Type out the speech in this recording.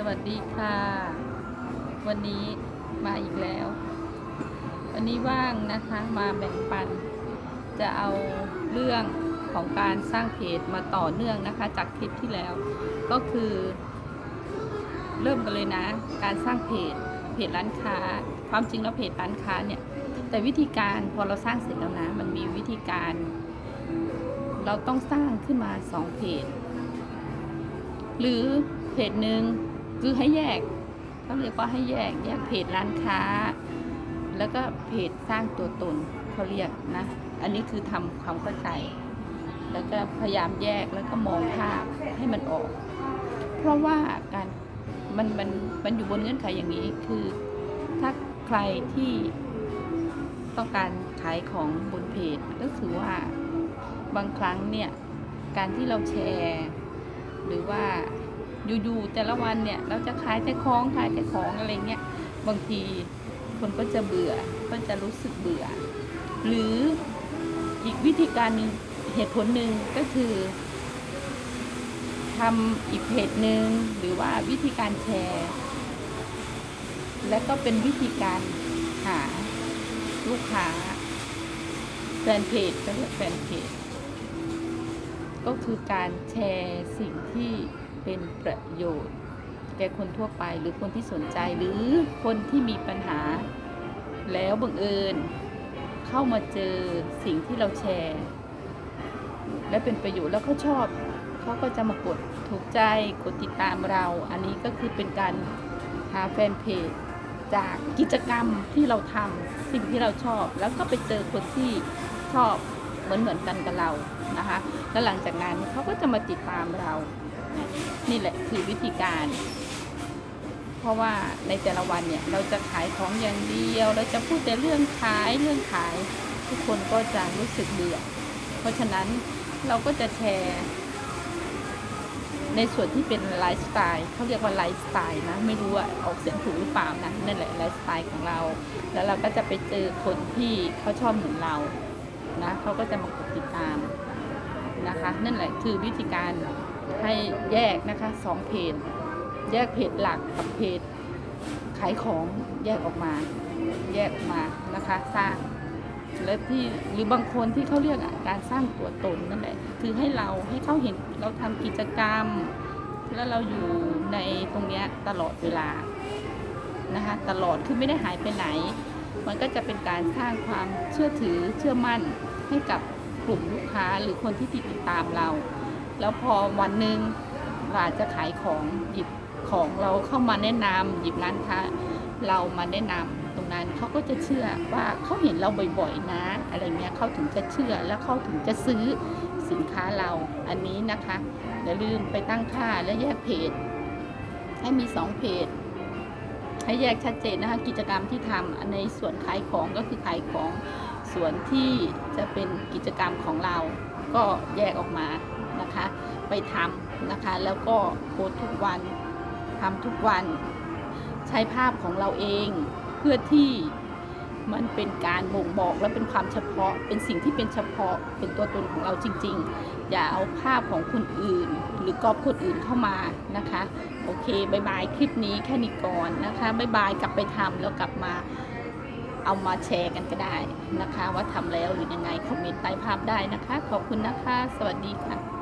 สวัสดีค่ะ วันนี้มาอีกแล้ว วันนี้ว่างนะคะมาแบ่งปัน จะเอาเรื่องของการสร้างเพจมาต่อเนื่องนะคะ จากคลิปที่แล้ว ก็คือ เริ่มกันเลยนะ การสร้างเพจเพจร้านค้า ความจริงแล้วเพจร้านค้าเนี่ย แต่วิธีการพอเราสร้างเสร็จแล้วนะ มันมีวิธีการ เราต้องสร้างขึ้นมาสองเพจหรือเพจหนึ่ง คือให้แยกเขาเรียกว่าให้แยกแยกเพจร้านค้า แล้วก็เพจสร้างตัวตนเขาเรียกนะ อันนี้คือทำความเข้าใจ แล้วก็พยายามแยกแล้วก็มองภาพให้มันออก เพราะว่าการมันมันมันอยู่บนเงื่อนไขอย่างนี้คือถ้าใครที่ต้องการขายของบนเพจก็คือว่าบางครั้งเนี่ย การที่เราแชร์ หรือว่า อยู่ๆแต่ละวันเนี่ยเราจะขายแต่ของขายแต่ของอะไรเงี้ยบางทีคนก็จะเบื่อก็จะรู้สึกเบื่อ หรืออีกวิธีการหนึ่งเหตุผลหนึ่งก็คือทำอีกเพจหนึ่งหรือว่าวิธีการแชร์ และก็เป็นวิธีการหาลูกค้าแฟนเพจก็เรียกแฟนเพจก็คือการแชร์สิ่งที่ เป็นประโยชน์ แก่คนทั่วไปหรือคนที่สนใจหรือคนที่มีปัญหา แล้วบังเอิญเข้ามาเจอสิ่งที่เราแชร์ และเป็นประโยชน์แล้วเขาชอบเขาก็จะมากดถูกใจกดติดตามเรา อันนี้ก็คือเป็นการหาแฟนเพจจากกิจกรรมที่เราทำสิ่งที่เราชอบ แล้วก็ไปเจอคนที่ชอบเหมือนเหมือนๆกันกับเรานะคะ แล้วหลังจากนั้นเขาก็จะมาติดตามเรา นี่แหละคือวิธีการ เพราะว่าในแต่ละวันเนี่ยเราจะขายของอย่างเดียว เราจะพูดแต่เรื่องขายเรื่องขาย ทุกคนก็จะรู้สึกเบื่อ เพราะฉะนั้นเราก็จะแชร์ ในส่วนที่เป็นไลฟ์สไตล์เขาเรียกว่าไลฟ์สไตล์นะ ไม่รู้ว่าออกเสียงถูกหรือเปล่านะนั่นแหละไลฟ์สไตล์ของเรา แล้วเราก็จะไปเจอคนที่เขาชอบเหมือนเรานะเขาก็จะมากดติดตามนะคะ นั่นแหละคือวิธีการ ให้แยกนะคะสองเพจแยกเพจหลักกับเพจขายของแยกออกมา แยกออกมานะคะสร้างและที่หรือบางคนที่เขาเรียกการสร้างตัวตนนั่นแหละคือให้เราให้เขาเห็นเราทำกิจกรรม แล้วเราอยู่ในตรงเนี้ยตลอดเวลานะคะตลอดคือไม่ได้หายไปไหน มันก็จะเป็นการสร้างความเชื่อถือเชื่อมั่นให้กับกลุ่มลูกค้าหรือคนที่ติดตามเรา แล้วพอวันหนึ่งเราอาจจะขายของหยิบของเราเข้ามาแนะนำหยิบร้านค้าเรามาแนะนำตรงนั้นเขาก็จะเชื่อว่าเขาเห็นเราบ่อยๆนะ อะไรเงี้ยเขาถึงจะเชื่อแล้วเขาถึงจะซื้อสินค้าเราอันนี้นะคะอย่าลืมไปตั้งค่าและแยกเพจ ให้มีสองเพจให้แยกชัดเจนนะคะกิจกรรมที่ทำในส่วนขายของก็คือขายของ ส่วนที่จะเป็นกิจกรรมของเราก็แยกออกมานะคะ ไปทำนะคะ แล้วก็โพสทุกวันทำทุกวัน ใช้ภาพของเราเองเพื่อที่มันเป็นการบ่งบอกและเป็นความเฉพาะ เป็นสิ่งที่เป็นเฉพาะเป็นตัวตนของเราจริง ๆ อย่าเอาภาพของคนอื่น หรือกอบคนอื่นเข้ามานะคะ โอเคบายบายคลิปนี้แค่นี้ก่อนนะคะบายบายกลับไปทำแล้วกลับมา เอามาแชร์กันก็ได้นะคะ ว่าทำแล้วหรือยังไงคอมเมนต์ใต้ภาพได้นะคะ ขอบคุณนะคะ สวัสดีค่ะ